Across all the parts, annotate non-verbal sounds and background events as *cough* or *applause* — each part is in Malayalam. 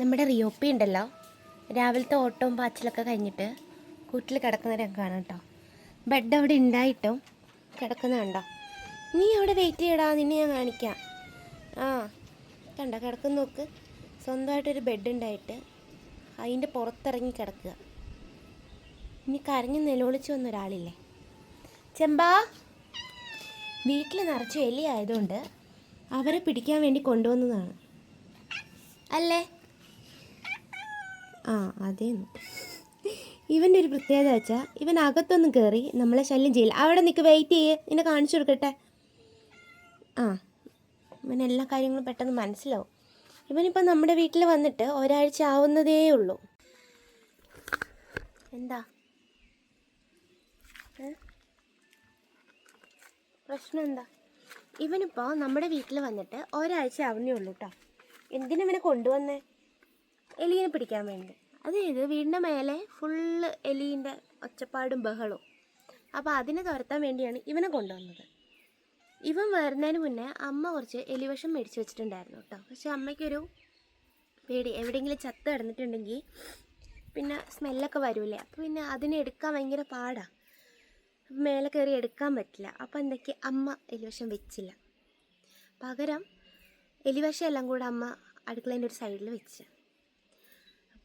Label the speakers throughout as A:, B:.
A: നമ്മുടെ റിയോപ്പി ഉണ്ടല്ലോ. രാവിലത്തെ ഓട്ടവും പാച്ചിലൊക്കെ കഴിഞ്ഞിട്ട് കൂട്ടിൽ കിടക്കുന്നവരൊക്കെ കാണാം കേട്ടോ. ബെഡ് അവിടെ ഉണ്ടായിട്ടും കിടക്കുന്ന കണ്ടോ? നീ അവിടെ വെയിറ്റ് ചെയ്യടാ നിന്നെ ഞാൻ കാണിക്കാം. ആ കണ്ട? കിടക്കുന്ന നോക്ക്. സ്വന്തമായിട്ടൊരു ബെഡ് ഉണ്ടായിട്ട് അതിന്റെ പുറത്തിറങ്ങി കിടക്കുക. ഇനി കരഞ്ഞ് നിലവിളിച്ച് വന്ന ഒരാളില്ലേ? ചെമ്പാ വീട്ടിൽ നിറച്ച് എലി ആയതുകൊണ്ട് അവരെ പിടിക്കാൻ വേണ്ടി കൊണ്ടുവന്നതാണ്. അല്ലേ? ആ അതേന്ന്. ഇവന്റെ ഒരു പ്രത്യേകത വെച്ചാൽ ഇവൻ അകത്തൊന്നും കയറി നമ്മളെ ശല്യം ചെയ്യില്ല. അവിടെ നിൽക്ക് വെയിറ്റ് ചെയ്യേ. നിന്നെ കാണിച്ചു കൊടുക്കട്ടെ. ആ ഇവൻ എല്ലാ കാര്യങ്ങളും പെട്ടെന്ന് മനസ്സിലാവും. ഇവനിപ്പോൾ നമ്മുടെ വീട്ടിൽ വന്നിട്ട് ഒരാഴ്ച ആവുന്നതേ ഉള്ളൂ. എന്താ? പ്രശ്നം എന്താ? ഇവനിപ്പോൾ നമ്മുടെ വീട്ടിൽ വന്നിട്ട് ഒരാഴ്ച ആവുന്നേ ഉള്ളൂ കേട്ടോ കൊണ്ടുവന്നേ? എലീനെ പിടിക്കാൻ വേണ്ടി. അതായത് വീടിന്റെ മേലെ ഫുള്ള് എലീന്റെ ഒച്ചപ്പാടും ബഹളവും. അപ്പോൾ അതിനെ തുരത്താൻ വേണ്ടിയാണ് ഇവനെ കൊണ്ടുവന്നത്. ഇവൻ വരുന്നതിന് മുന്നേ അമ്മ കുറച്ച് എലിവശം മേടിച്ച് വെച്ചിട്ടുണ്ടായിരുന്നു കേട്ടോ. പക്ഷേ അമ്മയ്ക്കൊരു പേടി. എവിടെയെങ്കിലും ചത്ത് കിടന്നിട്ടുണ്ടെങ്കിൽ പിന്നെ സ്മെല്ലൊക്കെ വരൂലേ. അപ്പോൾ പിന്നെ അതിനെ എടുക്കാൻ ഭയങ്കര പാടാണ് മേലെ കയറി എടുക്കാൻ പറ്റില്ല. അപ്പോൾ എന്തൊക്കെ? അമ്മ എലിവശം വെച്ചില്ല. പകരം എലിവശം എല്ലാം കൂടെ അമ്മ അടുക്കളേന്റെ ഒരു സൈഡിൽ വെച്ച്.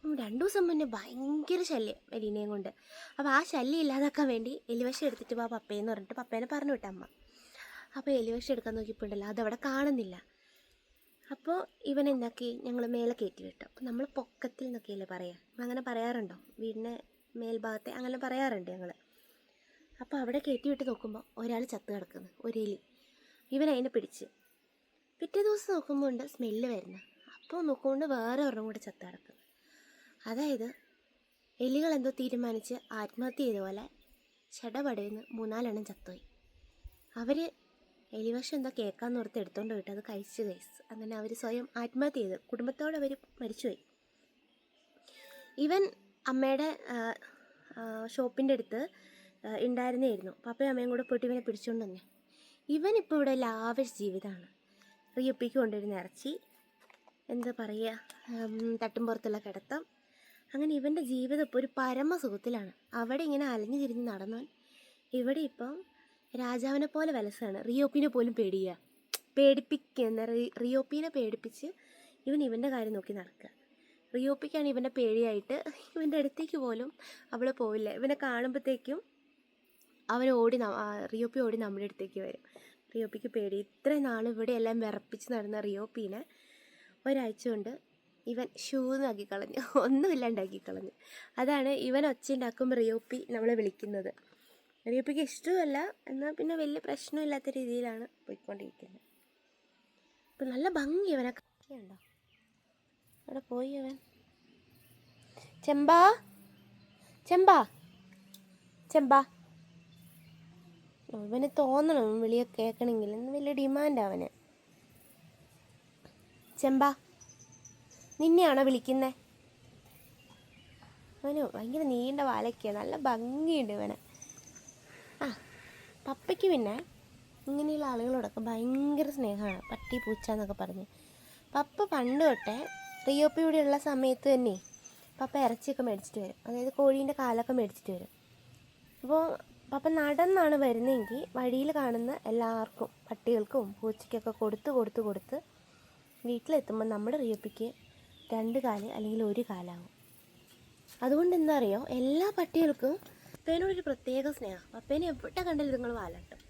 A: രണ്ടു ദിവസം മുന്നേ ഭയങ്കര ശല്യം എലീനെയും കൊണ്ട്. അപ്പോൾ ആ ശല്യം ഇല്ലാതാക്കാൻ വേണ്ടി എലിവശം എടുത്തിട്ട് വാ പപ്പയെന്ന് പറഞ്ഞിട്ട് പപ്പേനെ പറഞ്ഞു വിട്ട അമ്മ. അപ്പോൾ എലിവശം എടുക്കാൻ നോക്കിയപ്പോൾ ഉണ്ടല്ലോ അതവിടെ കാണുന്നില്ല. അപ്പോൾ ഇവൻ എന്താക്കി ഞങ്ങൾ മേലെ കയറ്റി വിട്ടു. അപ്പോൾ നമ്മൾ പൊക്കത്തിൽ പറയാം? അങ്ങനെ പറയാറുണ്ടോ? വീടിന്റെ മേൽഭാഗത്തെ അങ്ങനെ പറയാറുണ്ട് ഞങ്ങൾ അപ്പോൾ അവിടെ കയറ്റി വിട്ട് നോക്കുമ്പോൾ ഒരാൾ ചത്ത് കിടക്കുന്നു ഒരു എലി. ഇവൻ അതിനെ പിടിച്ച്. പിറ്റേ ദിവസം നോക്കുമ്പോൾ ഉണ്ട് സ്മെല്ല് വരുന്നത് അപ്പോൾ നോക്കുകൊണ്ട് വേറെ ഒരെണ്ണം കൂടെ ചത്ത് കിടക്കുന്നു. അതായത് എലികൾ എന്തോ തീരുമാനിച്ച് ആത്മഹത്യ ചെയ്ത പോലെ ചടപടയെന്ന് മൂന്നാലെണ്ണം ചത്തുപോയി. അവർ എലിവശം എന്തോ കേൾക്കാന്ന് ഓർത്ത് എടുത്തോണ്ട് പോയിട്ട് അത് കഴിച്ച് കഴിച്ച് അങ്ങനെ അവർ സ്വയം ആത്മഹത്യ ചെയ്ത് കുടുംബത്തോടെ അവർ മരിച്ചുപോയി. ഇവൻ അമ്മയുടെ ഷോപ്പിന്റെ അടുത്ത് ഉണ്ടായിരുന്നേയിരുന്നു പപ്പയും അമ്മയും കൂടെ പോയിട്ട് ഇവനെ പിടിച്ചുകൊണ്ട് തന്നെ ഇവൻ ഇപ്പോൾ ഇവിടെ ലാവിഷ് ജീവിതമാണ്. റിയപ്പിക്ക് കൊണ്ടുവരുന്ന ഇറച്ചി എന്താ പറയുക തട്ടും പുറത്തുള്ള കിടത്തം അങ്ങനെ ഇവന്റെ ജീവിതം ഇപ്പോൾ ഒരു പരമസുഖത്തിലാണ്. അവിടെ ഇങ്ങനെ അലഞ്ഞു തിരിഞ്ഞ് നടന്നാൽ ഇവിടെ ഇപ്പം രാജാവിനെ പോലെ വലസാണ്. റിയോപ്പിനെ പോലും പേടിയുക പേടിപ്പിക്കുന്ന റിയോപ്പിനെ പേടിപ്പിച്ച് ഇവൻ ഇവന്റെ കാര്യം നോക്കി നടക്കുക. റിയോപ്പിക്കാണ് ഇവന്റെ പേടിയായിട്ട് ഇവന്റെ അടുത്തേക്ക് പോലും അവൾ പോവില്ല. ഇവനെ കാണുമ്പോഴത്തേക്കും അവൻ ഓടി റിയോപ്പി ഓടി നമ്മുടെ അടുത്തേക്ക് വരും. റിയോപ്പിക്ക് പേടി. ഇത്രയും നാൾ ഇവിടെ എല്ലാം വിറപ്പിച്ച് നടന്ന റിയോപ്പീനെ ഒരാഴ്ച കൊണ്ട് ഇവൻ ഷൂ എന്നാക്കി കളഞ്ഞു *laughs* ഒന്നുമില്ലാണ്ടാക്കി കളഞ്ഞു. അതാണ് ഇവൻ ഒച്ച ഉണ്ടാക്കുമ്പോൾ റിയോപ്പി നമ്മളെ വിളിക്കുന്നത്. റിയോപ്പിക്ക് ഇഷ്ടമല്ല എന്നാൽ പിന്നെ വലിയ പ്രശ്നമില്ലാത്ത രീതിയിലാണ് പോയിക്കൊണ്ടിരിക്കുന്നത്. ഇപ്പം നല്ല ഭംഗി ഇവനൊക്കെ ഉണ്ടോ അവിടെ പോയി അവൻ. ചെമ്പാ. ചെമ്പാ. ചെമ്പാ. അവന് തോന്നണം. വിളിയൊക്കെ കേൾക്കണമെങ്കിൽ. വലിയ ഡിമാൻഡ് അവന്. ചെമ്പാ. നിന്നെയാണോ വിളിക്കുന്നത് അവന് ഭയങ്കര നീണ്ട വാലൊക്കെയാണ് നല്ല ഭംഗിയുണ്ട് ഇവന്. ആ പപ്പയ്ക്ക് പിന്നെ ഇങ്ങനെയുള്ള ആളുകളോടൊക്കെ ഭയങ്കര സ്നേഹമാണ്. പട്ടി പൂച്ച എന്നൊക്കെ പറഞ്ഞ്. പപ്പ പണ്ട് തൊട്ടേ റിയോപ്പി ഇവിടെ ഉള്ള സമയത്ത് തന്നെ പപ്പ ഇറച്ചിയൊക്കെ മേടിച്ചിട്ട് വരും. അതായത് കോഴീന്റെ കാലൊക്കെ മേടിച്ചിട്ട് വരും. അപ്പോൾ പപ്പ നടന്നാണ് വരുന്നതെങ്കിൽ വഴിയിൽ കാണുന്ന എല്ലാവർക്കും പട്ടികൾക്കും പൂച്ചയ്ക്കൊക്കെ കൊടുത്ത് കൊടുത്ത് കൊടുത്ത് വീട്ടിലെത്തുമ്പോൾ നമ്മുടെ റിയപ്പിക്ക് രണ്ട് കാൽ അല്ലെങ്കിൽ ഒരു കാലാവും. അതുകൊണ്ട് എന്താ അറിയോ എല്ലാ പട്ടികൾക്കും അപ്പേനോടൊരു പ്രത്യേക സ്നേഹം. അപ്പേനെ എവിടെ കണ്ടാലും നിങ്ങൾ വാലട്ടും.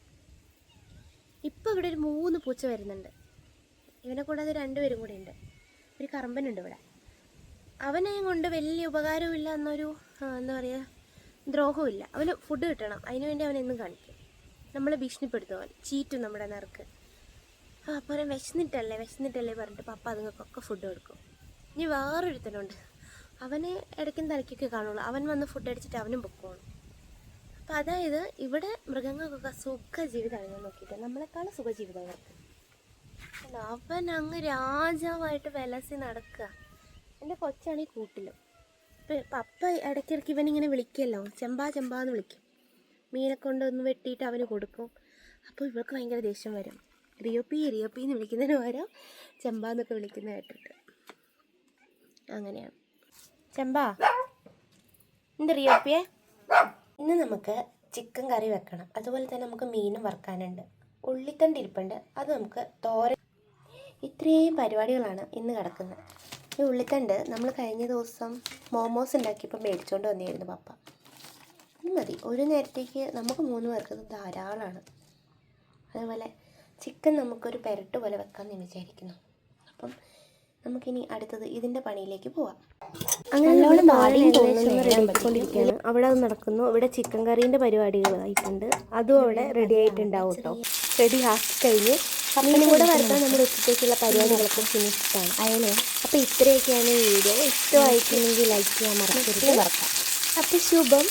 A: ഇപ്പം ഇവിടെ ഒരു മൂന്ന് പൂച്ച വരുന്നുണ്ട്. ഇവനെ കൂടാതെ രണ്ടുപേരും കൂടെ ഉണ്ട്. ഒരു കറമ്പനുണ്ട് ഇവിടെ. അവനെ കൊണ്ട് വലിയ ഉപകാരമില്ല എന്നൊരു എന്താ പറയുക ദ്രോഹമില്ല അവന് ഫുഡ് കിട്ടണം. അതിനു വേണ്ടി കാണിക്കും. നമ്മളെ ഭീഷണിപ്പെടുത്തും അവൻ. ചീറ്റും നമ്മുടെ നിറക്ക്. അപ്പോൾ അവൻ വിശന്നിട്ടല്ലേ വിശന്നിട്ടല്ലേ പറഞ്ഞിട്ട് പപ്പ അതുങ്ങൾക്കൊക്കെ ഫുഡ് കൊടുക്കും. ഇനി വേറൊരുത്തനുണ്ട്. അവന് ഇടയ്ക്കും തലയ്ക്കൊക്കെ കാണുള്ളൂ. അവൻ വന്ന് ഫുഡ് അടിച്ചിട്ട് അവനും പൊക്കോളും. അപ്പം അതായത് ഇവിടെ മൃഗങ്ങൾക്കൊക്കെ സുഖ ജീവിതമാണ് ഞാൻ നോക്കിയിട്ട് നമ്മളെക്കാളും സുഖ ജീവിതം അവർക്ക് അവൻ അങ്ങ് രാജാവായിട്ട് വിലസി നടക്കുക. എന്റെ കൊച്ചാണെങ്കിൽ കൂട്ടിലും. ഇപ്പം പപ്പ ഇടയ്ക്കിടയ്ക്ക് ഇവനിങ്ങനെ വിളിക്കുമല്ലോ ചെമ്പാ ചെമ്പാ എന്ന് വിളിക്കും. മീനെ കൊണ്ട് ഒന്ന് വെട്ടിയിട്ട് അവന് കൊടുക്കും. അപ്പോൾ ഇവൾക്ക് ഭയങ്കര ദേഷ്യം വരും. റിയോപ്പി റിയോപ്പി എന്ന് വിളിക്കുന്നതിന് പകരം ചെമ്പാന്നൊക്കെ വിളിക്കുന്ന കേട്ടിട്ട്. അങ്ങനെയാണ് ചെമ്പാ എന്തറിയോപ്പിയെ ഇന്ന് നമുക്ക് ചിക്കൻ കറി വെക്കണം. അതുപോലെ തന്നെ നമുക്ക് മീനും വറുക്കാനുണ്ട്. ഉള്ളിത്തണ്ട് ഇരിപ്പുണ്ട്. അത് നമുക്ക് തോര ഇത്രയും പരിപാടികളാണ് ഇന്ന് കിടക്കുന്നത്. ഈ ഉള്ളിത്തണ്ട് നമ്മൾ കഴിഞ്ഞ ദിവസം മോമോസ് ഉണ്ടാക്കിയപ്പോൾ മേടിച്ചുകൊണ്ട് വന്നിരുന്നു പപ്പ. ഇത് മതി. ഒരു നേരത്തേക്ക് നമുക്ക് മൂന്ന് പേർക്ക് ധാരാളമാണ് അതേപോലെ ചിക്കൻ നമുക്കൊരു പെരട്ട് പോലെ വെക്കാമെന്ന് വിചാരിക്കുന്നു. അപ്പം നമുക്കിനി അടുത്തത് ഇതിന്റെ പണിയിലേക്ക് പോവാം. അങ്ങനെ നമ്മൾ നാടിയും റെഡിയാക്കിക്കൊണ്ടിരിക്കുകയാണ് അവിടെ അത് നടക്കുന്നു. ഇവിടെ ചിക്കൻ കറീന്റെ പരിപാടികളായിട്ടുണ്ട് അതും അവിടെ റെഡി ആയിട്ടുണ്ടാവും കേട്ടോ റെഡി ആക്കി കഴിഞ്ഞ് മീനും കൂടെ വരുത്താൻ നമ്മുടെ ഉച്ചത്തേക്കുള്ള പരിപാടികളൊക്കെ ഫിനിഷ്ഡാണ് അയലോ. അപ്പോൾ ഇത്രയൊക്കെയാണ് ഈ വീഡിയോ. ഇഷ്ടമായിട്ടുണ്ടെങ്കിൽ ലൈക്ക് ചെയ്യാൻ മറക്കരുത്. അപ്പോൾ ശുഭം.